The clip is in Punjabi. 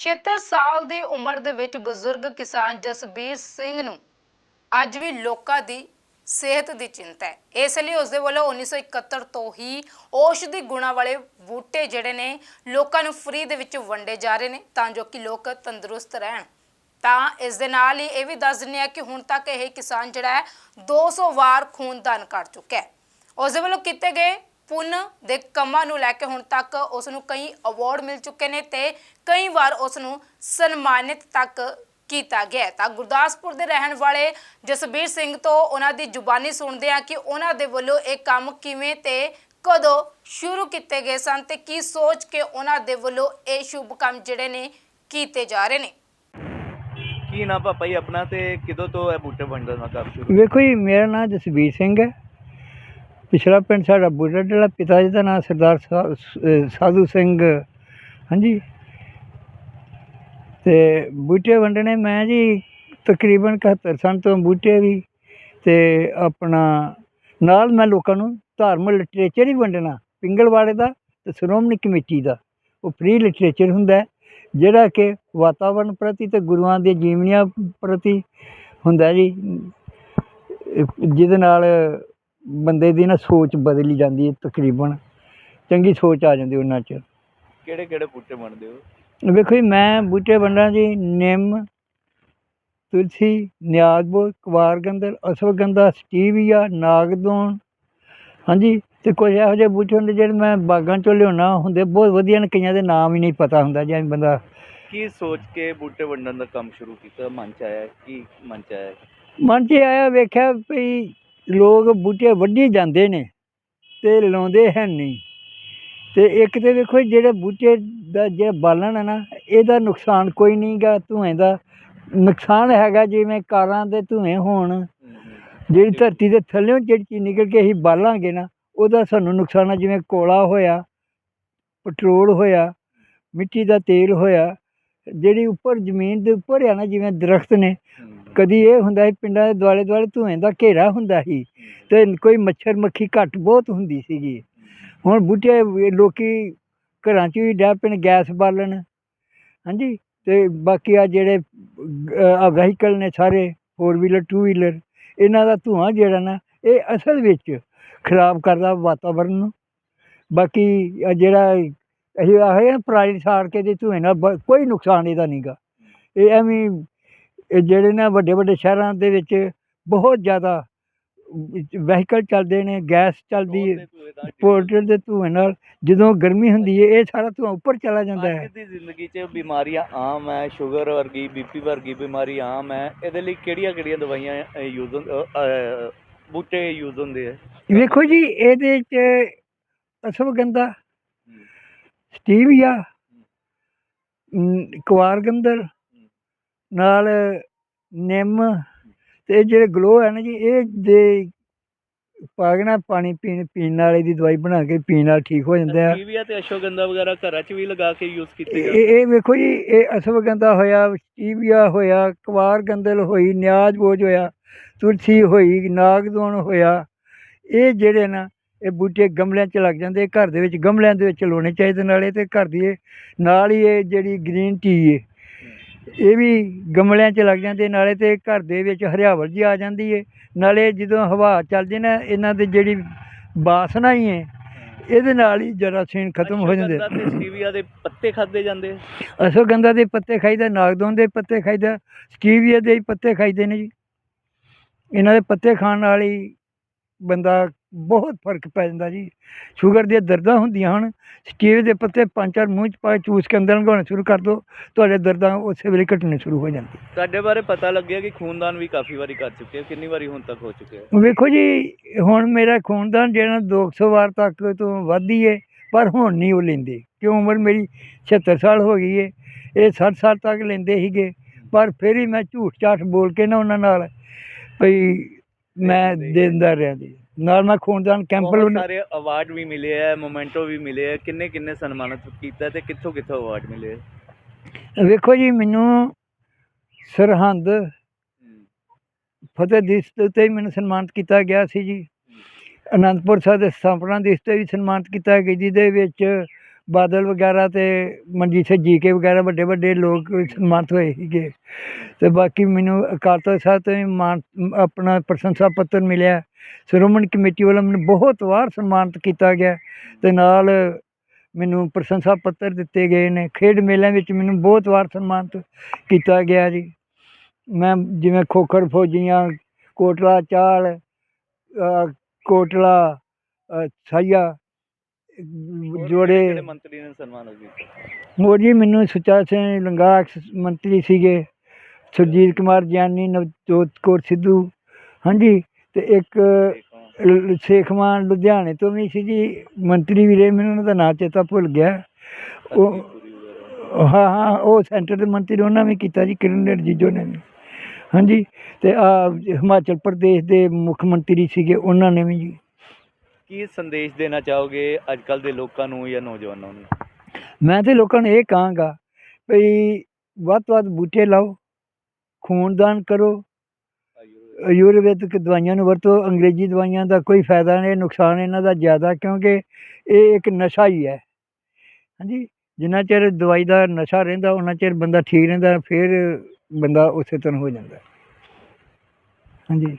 76 ਸਾਲ ਦੀ ਉਮਰ ਦੇ ਵਿੱਚ ਬਜ਼ੁਰਗ ਕਿਸਾਨ ਜਸਬੀਰ ਸਿੰਘ ਨੂੰ ਅੱਜ ਵੀ ਲੋਕਾਂ ਦੀ ਸਿਹਤ ਦੀ ਚਿੰਤਾ ਹੈ। ਇਸ ਲਈ ਉਸਦੇ ਵੱਲੋਂ 1971 ਤੋਂ ਹੀ ਔਸ਼ਧੀ ਗੁਣਾਂ ਵਾਲੇ ਬੂਟੇ ਜਿਹੜੇ ਨੇ, ਲੋਕਾਂ ਨੂੰ ਫ੍ਰੀ ਦੇ ਵਿੱਚ ਵੰਡੇ ਜਾ ਰਹੇ ਨੇ ਤਾਂ ਜੋ ਕਿ ਲੋਕ ਤੰਦਰੁਸਤ ਰਹਿਣ। ਤਾਂ ਇਸ ਦੇ ਨਾਲ ਹੀ ਇਹ ਵੀ ਦੱਸ ਦਿੰਦੇ ਆ ਕਿ ਹੁਣ ਤੱਕ ਇਹ ਕਿਸਾਨ ਜਿਹੜਾ ਹੈ 200 ਵਾਰ ਖੂਨਦਾਨ ਕਰ ਚੁੱਕਾ ਹੈ। ਉਸ ਦੇ ਵੱਲੋਂ ਕੀਤੇ ਗਏ ਪੁੰਨ ਦੇ ਕੰਮਾਂ ਨੂੰ ਲੈ ਕੇ ਹੁਣ ਤੱਕ ਉਸ ਨੂੰ ਕਈ ਅਵਾਰਡ ਮਿਲ ਚੁੱਕੇ ਨੇ ਤੇ ਕਈ ਵਾਰ ਉਸ ਨੂੰ ਸਨਮਾਨਿਤ ਤੱਕ ਕੀਤਾ ਗਿਆ। ਤਾਂ ਗੁਰਦਾਸਪੁਰ ਦੇ ਰਹਿਣ ਵਾਲੇ ਜਸਬੀਰ ਸਿੰਘ ਤੋਂ ਉਹਨਾਂ ਦੀ ਜ਼ੁਬਾਨੀ ਸੁਣਦੇ ਆ ਕਿ ਉਹਨਾਂ ਦੇ ਵੱਲੋਂ ਇਹ ਕੰਮ ਕਿਵੇਂ ਤੇ ਕਦੋਂ ਸ਼ੁਰੂ ਕੀਤੇ ਗਏ ਸਨ ਤੇ ਕੀ ਸੋਚ ਕੇ ਉਹਨਾਂ ਦੇ ਵੱਲੋਂ ਇਹ ਸ਼ੁਭ ਕੰਮ ਜਿਹੜੇ ਨੇ ਕੀਤੇ ਜਾ ਰਹੇ ਨੇ ਕੀ ਨਾ ਪਾਪਾ ਜੀ ਆਪਣਾ ਤੇ ਕਿਦੋਂ ਤੋਂ ਇਹ ਬੂਟੇ ਵੰਡਣ ਦਾ ਕੰਮ ਸ਼ੁਰੂ ਵੇਖੋ ਜੀ ਮੇਰਾ ਨਾਮ ਜਸਬੀਰ ਸਿੰਘ ਹੈ ਪਿਛਲਾ ਪਿੰਡ ਸਾਡਾ ਬੁੱਢਾ ਡੇਲਾ, ਪਿਤਾ ਜੀ ਦਾ ਨਾਮ ਸਰਦਾਰ ਸਾ- ਅਹ ਸਾਧੂ ਸਿੰਘ, ਹਾਂਜੀ। ਤੇ ਬੂਟੇ ਵੰਡਣੇ, ਮੈਂ ਜੀ ਤਕਰੀਬਨ 71 ਸਨ ਤੋਂ ਬੂਟੇ ਵੀ ਤੇ ਆਪਣਾ ਨਾਲ ਮੈਂ ਲੋਕਾਂ ਨੂੰ ਧਾਰਮਿਕ ਲਿਟਰੇਚਰ ਹੀ ਵੰਡਣਾ, ਪਿੰਗਲਵਾੜੇ ਦਾ ਤੇ ਸ਼੍ਰੋਮਣੀ ਕਮੇਟੀ ਦਾ। ਉਹ ਫ੍ਰੀ ਲਿਟਰੇਚਰ ਹੁੰਦਾ ਜਿਹੜਾ ਕਿ ਵਾਤਾਵਰਣ ਪ੍ਰਤੀ ਤੇ ਗੁਰੂਆਂ ਦੇ ਜੀਵਨੀਆਂ ਪ੍ਰਤੀ ਹੁੰਦਾ ਜੀ। ਜਿਹਦੇ ਨਾਲ ਬੰਦੇ ਦੀ ਨਾ ਸੋਚ ਬਦਲੀ ਜਾਂਦੀ ਹੈ ਤਕਰੀਬਨ। ਚੰਗੀ ਸੋਚ ਆ ਜਾਂਦੀ ਉਹਨਾਂ 'ਚ। ਕਿਹੜੇ ਕਿਹੜੇ ਬੂਟੇ ਵੰਡਦੇ ਹੋ? ਵੇਖੋ ਜੀ ਮੈਂ ਬੂਟੇ ਵੰਡਾਂ ਜੀ ਨਿੰਮ ਤੁਲਸੀ ਨਿਆਜ਼ਬੋ ਕਵਾਰਗੰਦਰ ਅਸ਼ਵਗੰਧਾ ਸਟੀਵੀਆ ਨਾਗਦੋਨ। ਹਾਂਜੀ ਤੇ ਕੁਝ ਇਹੋ ਜਿਹੇ ਬੂਟੇ ਹੁੰਦੇ ਜਿਹੜੇ ਮੈਂ ਬਾਗਾਂ ਚੋਂ ਲਿਆਉਣਾ ਹੁੰਦੇ ਬਹੁਤ ਵਧੀਆ ਨੇ ਕਈਆਂ ਦੇ ਨਾਮ ਹੀ ਨਹੀਂ ਪਤਾ ਹੁੰਦਾ ਜਿਵੇਂ ਬੰਦਾ ਕੀ ਸੋਚ ਕੇ ਬੂਟੇ ਵੰਡਣ ਦਾ ਕੰਮ ਸ਼ੁਰੂ ਕੀਤਾ? ਮਨ ਚ ਆਇਆ ਕੀ ਮਨ ਚ ਆਇਆ? ਮਨ 'ਚ ਆਇਆ ਵੇਖਿਆ ਵੀ ਲੋਕ ਬੂਟੇ ਵੱਢੀ ਜਾਂਦੇ ਨੇ ਤੇ ਲਾਉਂਦੇ ਹੈ ਨਹੀਂ। ਤੇ ਇੱਕ ਤੇ ਵੇਖੋ ਜਿਹੜੇ ਬੂਟੇ ਦਾ ਜਿਹੜਾ ਬਾਲਣ ਹੈ ਨਾ, ਇਹਦਾ ਨੁਕਸਾਨ ਕੋਈ ਨਹੀਂਗਾ ਧੂਏ ਦਾ ਨੁਕਸਾਨ ਹੈਗਾ ਜਿਵੇਂ ਕਾਰਾਂ ਦੇ ਧੂਏ ਹੋਣ। ਜਿਹੜੀ ਧਰਤੀ ਦੇ ਥੱਲੇੋਂ ਜਿਹੜੀ ਚੀਜ਼ ਨਿਕਲ ਕੇ ਅਸੀਂ ਬਾਲਾਂਗੇ ਨਾ, ਉਹਦਾ ਸਾਨੂੰ ਨੁਕਸਾਨ ਆ, ਜਿਵੇਂ ਕੋਲਾ ਹੋਇਆ, ਪੈਟਰੋਲ ਹੋਇਆ, ਮਿੱਟੀ ਦਾ ਤੇਲ ਹੋਇਆ ਜਿਹੜੀ ਉੱਪਰ ਜ਼ਮੀਨ ਦੇ ਉੱਪਰ ਆ ਨਾ ਜਿਵੇਂ ਦਰਖਤ ਨੇ ਕਦੀ ਇਹ ਹੁੰਦਾ ਸੀ ਪਿੰਡਾਂ ਦੇ ਦੁਆਲੇ ਦੁਆਲੇ ਧੂਏ ਦਾ ਘੇਰਾ ਹੁੰਦਾ ਸੀ ਤੇ ਕੋਈ ਮੱਛਰ ਮੱਖੀ ਘੱਟ ਬਹੁਤ ਹੁੰਦੀ ਸੀਗੀ। ਹੁਣ ਬੂਟੇ ਲੋਕੀ ਘਰਾਂ 'ਚ ਵੀ ਡੈ ਪੈਣ ਗੈਸ ਬਾਲਣ ਹਾਂਜੀ ਤੇ ਬਾਕੀ ਆ ਜਿਹੜੇ ਆ ਵਹੀਕਲ ਨੇ ਸਾਰੇ ਫੋਰ ਵੀਲਰ ਟੂ ਵੀਲਰ ਇਹਨਾਂ ਦਾ ਧੂਆਂ ਜਿਹੜਾ ਨਾ ਇਹ ਅਸਲ ਵਿੱਚ ਖਰਾਬ ਕਰਦਾ ਵਾਤਾਵਰਨ ਨੂੰ। ਬਾਕੀ ਜਿਹੜਾ ਅਸੀਂ ਆਖੇ ਨਾ ਪਰਾਲੀ ਸਾੜ ਕੇ ਦੇ ਧੂਏ ਨਾਲ ਬ- ਕੋਈ ਨੁਕਸਾਨ ਇਹਦਾ ਨਹੀਂਗਾ ਇਹ ਐਵੇਂ ਹੀ ਇਹ ਜਿਹੜੇ ਨਾ ਵੱਡੇ ਵੱਡੇ ਸ਼ਹਿਰਾਂ ਦੇ ਵਿੱਚ ਬਹੁਤ ਜ਼ਿਆਦਾ ਵਹੀਕਲ ਚੱਲਦੇ ਨੇ ਗੈਸ ਚੱਲਦੀ ਹੈ ਪੋਰਟਲ ਦੇ ਧੂਏ ਨਾਲ ਜਦੋਂ ਗਰਮੀ ਹੁੰਦੀ ਹੈ ਇਹ ਸਾਰਾ ਧੂਆਂ ਉੱਪਰ ਚਲਾ ਜਾਂਦਾ ਹੈ। ਅੱਜ ਦੀ ਜ਼ਿੰਦਗੀ 'ਚ ਬਿਮਾਰੀਆਂ ਆਮ ਹੈ ਸ਼ੂਗਰ ਵਰਗੀ ਬੀਪੀ ਵਰਗੀ ਬਿਮਾਰੀ ਆਮ ਹੈ ਇਹਦੇ ਲਈ ਕਿਹੜੀਆਂ ਕਿਹੜੀਆਂ ਦਵਾਈਆਂ ਯੂਜ਼ ਬੂਟੇ ਯੂਜ਼ ਹੁੰਦੇ ਆ? ਵੇਖੋ ਜੀ ਇਹਦੇ ਚ ਅਸ਼ਵਗੰਧਾ ਸਟੀਵੀਆ ਕੁਆਰਗੰਦਰ ਨਾਲ ਨਿੰਮ ਤੇ ਇਹ ਜਿਹੜੇ ਗਲੋ ਹੈ ਨਾ ਜੀ ਇਹ ਦੇ ਪਾ ਕੇ ਨਾ ਪਾਣੀ ਪੀਣ ਪੀਣ ਵਾਲੇ ਦੀ ਦਵਾਈ ਬਣਾ ਕੇ ਪੀਣ ਨਾਲ ਠੀਕ ਹੋ ਜਾਂਦੇ ਆ। ਟੀਵੀਆ ਤੇ ਅਸ਼ਵਗੰਧਾ ਵਗੈਰਾ ਘਰਾਂ 'ਚ ਵੀ ਲਗਾ ਕੇ ਯੂਜ਼ ਕੀਤੇ ਇਹ ਜਾਂਦੇ ਇਹ ਵੇਖੋ ਜੀ ਇਹ ਅਸ਼ਵਗੰਧਾ ਹੋਇਆ ਸਟੀਵੀਆ ਹੋਇਆ ਕੁਆਰਗੰਦਲ ਹੋਈ ਨਿਆਜ਼ ਬੋਝ ਹੋਇਆ ਤੁਲਸੀ ਹੋਈ ਨਾਗਦੋਣ ਹੋਇਆ ਇਹ ਜਿਹੜੇ ਨਾ ਇਹ ਬੂਟੇ ਗਮਲਿਆਂ 'ਚ ਲੱਗ ਜਾਂਦੇ ਘਰ ਦੇ ਵਿੱਚ ਗਮਲਿਆਂ ਦੇ ਵਿੱਚ ਲਾਉਣੇ ਚਾਹੀਦੇ ਨਾਲੇ ਤੇ ਘਰ ਦੀ ਨਾਲ ਹੀ ਇਹ ਜਿਹੜੀ ਗ੍ਰੀਨ ਟੀ ਏ ਇਹ ਵੀ ਗਮਲਿਆਂ 'ਚ ਲੱਗ ਜਾਂਦੇ ਨਾਲੇ ਤੇ ਘਰ ਦੇ ਵਿੱਚ ਹਰਿਆਵਲ ਜੀ ਆ ਜਾਂਦੀ ਏ ਨਾਲੇ ਜਦੋਂ ਹਵਾ ਚੱਲਦੀ ਨਾ ਇਹਨਾਂ ਦੀ ਜਿਹੜੀ ਬਾਸਨਾ ਹੀ ਹੈ ਇਹਦੇ ਨਾਲ ਹੀ ਜਰਾਸੀਨ ਖਤਮ ਹੋ ਜਾਂਦੇ। ਤੇ ਸਟੀਵੀਆ ਦੇ ਪੱਤੇ ਖਾਦੇ ਜਾਂਦੇ? ਆ ਅਸ਼ਵਗੰਧਾ ਦੇ ਪੱਤੇ ਖਾਈਦਾ ਨਾਗਦੋਨ ਦੇ ਪੱਤੇ ਖਾਈਦਾ ਸਟੀਵੀਆ ਦੇ ਹੀ ਪੱਤੇ ਖਾਈਦੇ ਨੇ ਜੀ। ਇਹਨਾਂ ਦੇ ਪੱਤੇ ਖਾਣ ਨਾਲ ਹੀ ਬੰਦਾ ਬਹੁਤ ਫ਼ਰਕ ਪੈ ਜਾਂਦਾ ਜੀ। ਸ਼ੂਗਰ ਦੀਆਂ ਦਰਦਾਂ ਹੁੰਦੀਆਂ ਹਨ ਸਟੀਵ ਦੇ ਪੱਤੇ ਪੰਜ ਚਾਰ ਮੂੰਹ ਚ ਪਾ ਕੇ ਚੂਸ ਕੇ ਅੰਦਰ ਲੰਘਾਉਣੇ ਸ਼ੁਰੂ ਕਰ ਦਿਓ ਤੁਹਾਡੇ ਦਰਦਾਂ ਉਸੇ ਵੇਲੇ ਘਟਣੇ ਸ਼ੁਰੂ ਹੋ ਜਾਂਦੀ। ਤੁਹਾਡੇ ਬਾਰੇ ਪਤਾ ਲੱਗਿਆ ਕਿ ਖੂਨਦਾਨ ਵੀ ਕਾਫੀ ਵਾਰੀ ਕਰ ਚੁੱਕੇ ਹੋ ਕਿੰਨੀ ਵਾਰੀ ਹੁਣ ਤੱਕ ਹੋ ਚੁੱਕੇ ਹੋ? ਵੇਖੋ ਜੀ ਹੁਣ ਮੇਰਾ ਖੂਨਦਾਨ ਜਿਹੜਾ 200 ਵਾਰ ਤੱਕ ਤੋਂ ਵੱਧ ਹੀ ਹੈ ਪਰ ਹੁਣ ਨਹੀਂ ਉਹ ਲੈਂਦੇ ਕਿਉਂ ਉਮਰ ਮੇਰੀ 76 ਸਾਲ ਹੋ ਗਈ ਹੈ ਇਹ 60 ਸਾਲ ਤੱਕ ਲੈਂਦੇ ਸੀਗੇ ਪਰ ਫਿਰ ਹੀ ਮੈਂ ਝੂਠ ਝਾਠ ਬੋਲ ਕੇ ਨਾ ਉਹਨਾਂ ਨਾਲ ਭਈ ਮੈਂ ਦਿੰਦਾ ਰਿਹਾ ਜੀ। ਨਾਲ ਮੈਂ ਖੂਨਦਾਨ ਕੈਂਪ ਬਹੁਤ ਸਾਰੇ ਅਵਾਰਡ ਵੀ ਮਿਲੇ ਆ ਮੋਮੈਂਟੋ ਵੀ ਮਿਲੇ ਆ। ਕਿੰਨੇ ਕਿੰਨੇ ਸਨਮਾਨਿਤ ਕੀਤਾ ਤੇ ਕਿੱਥੋਂ ਕਿੱਥੋਂ ਅਵਾਰਡ ਮਿਲੇ ਆ? ਵੇਖੋ ਜੀ ਮੈਨੂੰ ਸਰਹੰਦ ਫਤਿਹ ਦਿਵਸ ਦੇ ਉੱਤੇ ਹੀ ਮੈਨੂੰ ਸਨਮਾਨਿਤ ਕੀਤਾ ਗਿਆ ਸੀ ਜੀ। ਅਨੰਦਪੁਰ ਸਾਹਿਬ ਦੇ ਸਥਾਪਨਾ ਦਿਵਸ ਤੇ ਵੀ ਸਨਮਾਨਿਤ ਕੀਤਾ ਗਿਆ ਜਿਹਦੇ ਵਿੱਚ ਬਾਦਲ ਵਗੈਰਾ ਤੇ ਮਨਜੀਤ ਸਿੰਘ ਜੀਕੇ ਵਗੈਰਾ ਵੱਡੇ ਵੱਡੇ ਲੋਕ ਸਨਮਾਨਿਤ ਹੋਏ ਸੀਗੇ। ਤੇ ਬਾਕੀ ਮੈਨੂੰ ਅਕਾਲ ਤਖਤ ਸਾਹਿਬ ਤੋਂ ਵੀ ਮਾਨ ਆਪਣਾ ਪ੍ਰਸ਼ੰਸਾ ਪੱਤਰ ਮਿਲਿਆ। ਸ਼੍ਰੋਮਣੀ ਕਮੇਟੀ ਵੱਲੋਂ ਮੈਨੂੰ ਬਹੁਤ ਵਾਰ ਸਨਮਾਨਿਤ ਕੀਤਾ ਗਿਆ ਤੇ ਨਾਲ ਮੈਨੂੰ ਪ੍ਰਸ਼ੰਸਾ ਪੱਤਰ ਦਿੱਤੇ ਗਏ ਨੇ। ਖੇਡ ਮੇਲਿਆਂ ਵਿੱਚ ਮੈਨੂੰ ਬਹੁਤ ਵਾਰ ਸਨਮਾਨਿਤ ਕੀਤਾ ਗਿਆ ਜੀ। ਮੈਂ ਜਿਵੇਂ ਖੋਖਰ ਫੌਜੀਆਂ ਕੋਟਲਾ ਚਾਲ ਕੋਟਲਾ ਅ, ਸਾਈਆ ਜੋੜੇ ਮੰਤਰੀ ਨੇ ਉਹ ਜੀ ਮੈਨੂੰ ਸੁਚਾ ਸਿੰਘ ਲੰਗਾਹ ਮੰਤਰੀ ਸੀਗੇ। ਸੁਰਜੀਤ ਕੁਮਾਰ ਗਿਆਨੀ ਨਵਜੋਤ ਕੌਰ ਸਿੱਧੂ। ਹਾਂਜੀ ਤੇ ਇੱਕ ਲ- ਸੇਖਵਾਨ ਲੁਧਿਆਣੇ ਤੋਂ ਵੀ ਸੀ ਜੀ ਮੰਤਰੀ ਵੀ ਰਹੇ ਮੈਨੂੰ ਉਹਨਾਂ ਦਾ ਨਾਂ ਚੇਤਾ ਭੁੱਲ ਗਿਆ। ਉਹ ਹਾਂ ਹਾਂ ਉਹ ਸੈਂਟਰ ਦੇ ਮੰਤਰੀ ਉਹਨਾਂ ਵੀ ਕੀਤਾ ਜੀ ਕਿਰਨ ਰਿਜੀਜੂ ਨੇ। ਵੀ ਹਾਂਜੀ ਤੇ ਆ ਹਿਮਾਚਲ ਪ੍ਰਦੇਸ਼ ਦੇ ਮੁੱਖ ਮੰਤਰੀ ਸੀਗੇ ਉਹਨਾਂ ਨੇ ਵੀ ਜੀ। ਕੀ ਸੰਦੇਸ਼ ਦੇਣਾ ਚਾਹੋਗੇ ਅੱਜ ਕੱਲ ਦੇ ਲੋਕਾਂ ਨੂੰ ਜਾਂ ਨੌਜਵਾਨਾਂ ਨੂੰ? ਮੈਂ ਤੇ ਲੋਕਾਂ ਨੂੰ ਇਹ ਕਹਾਂਗਾ ਵੀ ਵੱਧ ਤੋਂ ਵੱਧ ਬੂਟੇ ਲਾਓ, ਖੂਨਦਾਨ ਕਰੋ, ਆਯੁਰਵੈਦਿਕ ਦਵਾਈਆਂ ਨੂੰ ਵਰਤੋ, ਅੰਗਰੇਜ਼ੀ ਦਵਾਈਆਂ ਦਾ ਕੋਈ ਫਾਇਦਾ ਨਹੀਂ, ਨੁਕਸਾਨ ਇਹਨਾਂ ਦਾ ਜ਼ਿਆਦਾ ਕਿਉਂਕਿ ਇਹ ਇੱਕ ਨਸ਼ਾ ਹੀ ਹੈ। ਹਾਂਜੀ, ਜਿੰਨਾ ਚਿਰ ਦਵਾਈ ਦਾ ਨਸ਼ਾ ਰਹਿੰਦਾ ਉਹਨਾਂ ਚਿਰ ਬੰਦਾ ਠੀਕ ਰਹਿੰਦਾ, ਫਿਰ ਬੰਦਾ ਉਸੇ ਤਰ੍ਹਾਂ ਹੋ ਜਾਂਦਾ। ਹਾਂਜੀ।